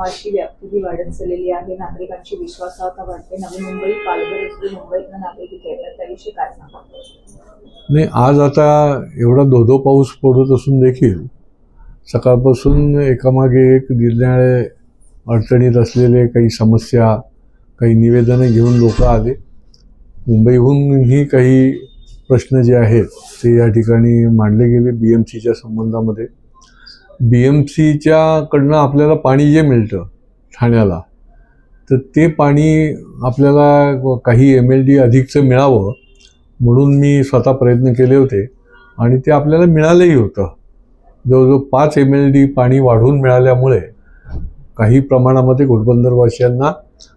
उपक्रमाची व्याप्तीही वाढत चाललेली आहे. नागरिकांची विश्वासार्हता वाढते. नवी मुंबई पालघर असली मुंबईतनं नागरिक इथे येतात. त्याविषयी काय सांगा नाही आज आता एवढा धोधो पाऊस पडत असून देखील सकाळपासून एकामागे एक निर्णय अडचणीत असलेले काही समस्या काही निवेदनं घेऊन लोक आले. मुंबईहूनही काही प्रश्न जे आहेत ते या ठिकाणी मांडले गेले बी एम सीच्या संबंधामध्ये. बी एम सीच्याकडनं आपल्याला पाणी जे मिळतं ठाण्याला तर ते पाणी आपल्याला काही एम एल डी अधिकचं मिळावं म्हणून मी स्वतः प्रयत्न केले होते. आणि ते आपल्याला मिळालंही होतं. जवळजवळ पाच एम एल डी पाणी वाढवून मिळाल्यामुळे काही प्रमाणामध्ये घोडबंदरवासियांना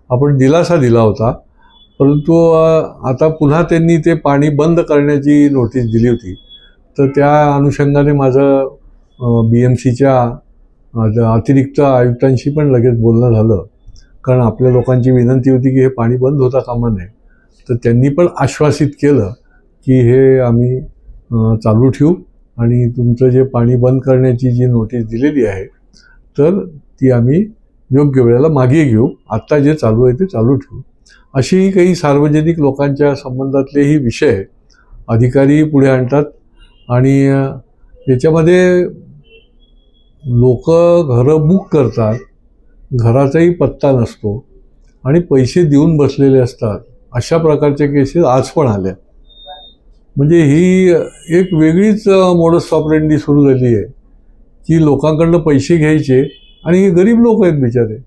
आपण दिलासा दिला होता. परंतु आता पुन्हा त्यांनी ते पाणी बंद करण्याची नोटीस दिली होती. तर त्या अनुषंगाने माझं बी एम सीच्या अतिरिक्त आयुक्तांशी पण लगेच बोलणं झालं. कारण आपल्या लोकांची विनंती होती की हे पाणी बंद होता कामा नये. तर त्यांनी पण आश्वासित केलं की हे आम्ही चालू ठेवू आणि तुमचं जे पाणी बंद करण्याची जी नोटीस दिलेली आहे तर ती आम्ही योग्य वेळेला मागे घेऊ. आत्ता जे चालू आहे ते चालू ठेवू. अशीही काही सार्वजनिक लोकांच्या संबंधातलेही विषय अधिकारी पुढे आणतात आणि याच्यामध्ये लोक घरं बुक करतात घराचाही पत्ता नसतो आणि पैसे देऊन बसलेले असतात. अशा प्रकारच्या केसेस आज पण आल्या म्हणजे ही एक वेगळीच मोडस ऑपरेंडी सुरू झाली आहे की लोकांकडनं पैसे घ्यायचे आणि हे गरीब लोक आहेत बिचारे.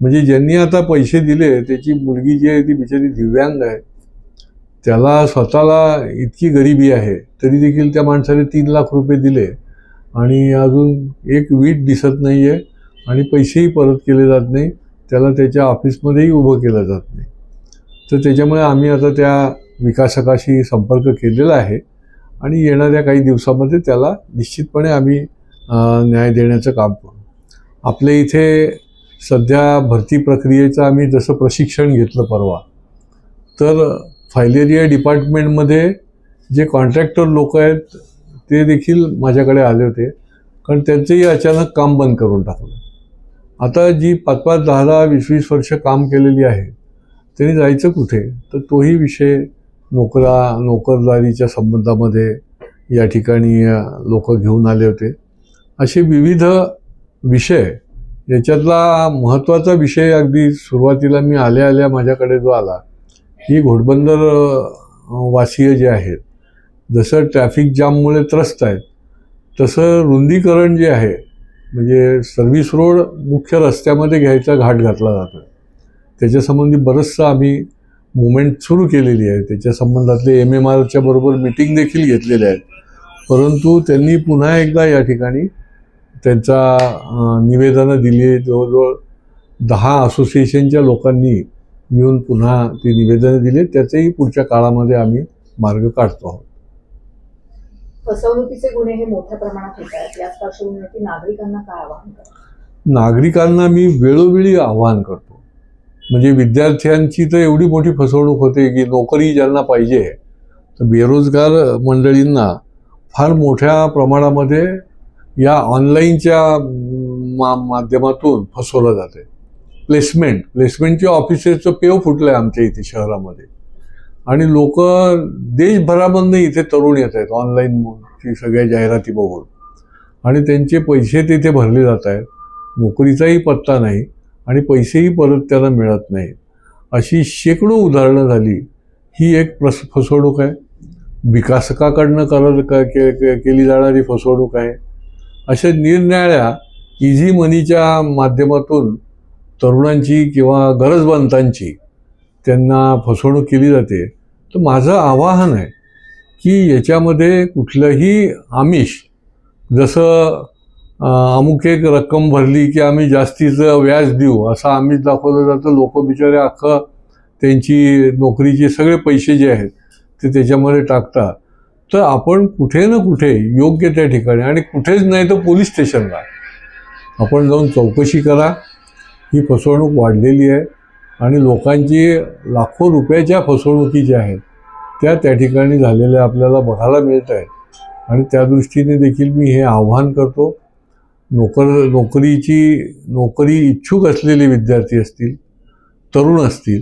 म्हणजे ज्यांनी आता पैसे दिले त्याची मुलगी जी आहे ती बिचारी दिव्यांग आहे. त्याला स्वतःला इतकी गरिबी आहे तरी देखील त्या माणसाने तीन लाख रुपये दिले. आणि अजून एक वीट दिसत नाही आहे आणि पैसेही परत केले जात नाही. त्याला त्याच्या ऑफिसमध्येही उभं केलं जात नाही. तर त्याच्यामुळे आम्ही आता त्या विकासकाशी संपर्क केलेला आहे आणि येणाऱ्या काही दिवसामध्ये त्याला निश्चितपणे आम्ही न्याय देण्याचं काम करू. आपल्या इथे सध्या भरती प्रक्रियेचं आम्ही जसं प्रशिक्षण घेतलं परवा तर फायलेरिया डिपार्टमेंटमध्ये जे कॉन्ट्रॅक्टर लोक आहेत ते देखील माझ्याकडे आले होते. कारण त्यांचंही अचानक काम बंद करून टाकलं. आता जी पाच पाच दहा दहा वीस वीस वर्ष काम केलेली आहे त्यांनी जायचं कुठे? तर तोही विषय नोकरा नोकरदारीच्या संबंधामध्ये या ठिकाणी लोक घेऊन आले होते. असे विविध विषय याच्यातला महत्त्वाचा विषय अगदी सुरुवातीला मी आल्या आल्या माझ्याकडे जो आला ही घोडबंदर वासीय जे आहेत जसं ट्रॅफिक जाममुळे त्रस्त आहेत तसं रुंदीकरण जे आहे म्हणजे सर्व्हिस रोड मुख्य रस्त्यामध्ये घ्यायचा घाट घातला जातो. त्याच्यासंबंधी बरंचसं आम्ही मुवमेंट सुरू केलेली आहे. त्याच्या संबंधातले एम एम आरच्या बरोबर मिटिंग देखील घेतलेल्या आहेत. परंतु त्यांनी पुन्हा एकदा या ठिकाणी त्यांचा निवेदनं दिली जवळजवळ दहा असोसिएशनच्या लोकांनी मिळून पुन्हा ती निवेदनं दिली त्याचेही पुढच्या काळामध्ये आम्ही मार्ग काढतो आहोत. फसवणुकीचे गुन्हे हे मोठ्या प्रमाणात होत आहेत. याच पार्श्वभूमीवरती नागरिकांना काय आवाहन नागरिकांना मी वेळोवेळी आवाहन करतो. म्हणजे विद्यार्थ्यांची तर एवढी मोठी फसवणूक होते की नोकरी ज्यांना पाहिजे तर बेरोजगार मंडळींना फार मोठ्या प्रमाणामध्ये या ऑनलाईनच्या मा माध्यमातून फसवलं जाते. प्लेसमेंट प्लेसमेंटच्या ऑफिसेसचं पेव फुटलं आहे आमच्या इथे शहरामध्ये. आणि लोक देशभरामधनं इथे तरुण येत आहेत ऑनलाईन सगळ्या जाहिराती बघून. आणि त्यांचे पैसे तिथे भरले जात आहेत. नोकरीचाही पत्ता नाही आणि पैसेही परत त्याला मिळत नाही अशी शेकडो उदाहरणं झाली. ही एक प्रस फसवणूक आहे. विकासकाकडनं करत के, के, केली जाणारी फसवणूक आहे. अशा निरनिराळ्या इझी मनीच्या माध्यमातून तरुणांची किंवा गरजवंतांची त्यांना फसवणूक केली जाते तर माझं आवाहन आहे की याच्यामध्ये कुठलंही आमिष जसं अमुक एक रक्कम भरली की आम्ही जास्तीचं व्याज देऊ असं आमिष दाखवलं जातं. लोक बिचारे अख्खं त्यांची नोकरीचे सगळे पैसे जे आहेत ते त्याच्यामध्ये टाकतात. तर आपण कुठे ना कुठे योग्य त्या ठिकाणी आणि कुठेच नाही तर पोलीस स्टेशनला. आपण जाऊन चौकशी करा. ही फसवणूक वाढलेली आहे. आणि लोकांची लाखो रुपयाच्या फसवणुकी ज्या आहेत. त्या त्या ठिकाणी झालेल्या आपल्याला बघायला मिळत आहेत. आणि त्या दृष्टीने देखील मी हे आव्हान करतो. नोकर नोकरीची नोकरी इच्छुक असलेले विद्यार्थी असतील तरुण असतील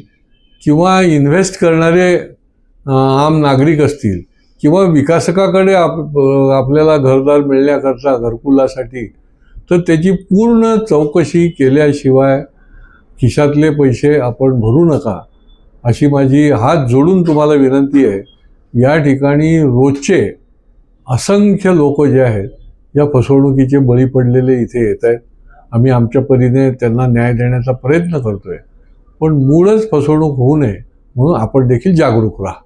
किंवा इन्व्हेस्ट करणारे आम नागरिक असतील किंवा विकासकाकडे आप आपल्याला घरदार मिळण्याकरता घरकुलासाठी तर त्याची पूर्ण चौकशी केल्याशिवाय खिशातले पैसे आपण भरू नका अशी माझी हात जोडून तुम्हाला विनंती आहे. या ठिकाणी रोजचे असंख्य लोक जे आहेत या फसवणुकीचे बळी पडलेले इथे येत आहेत. आम्ही आमच्या परीने त्यांना न्याय देण्याचा प्रयत्न करतो आहे पण मूळच फसवणूक होऊ नये म्हणून आपण देखील जागरूक राहा.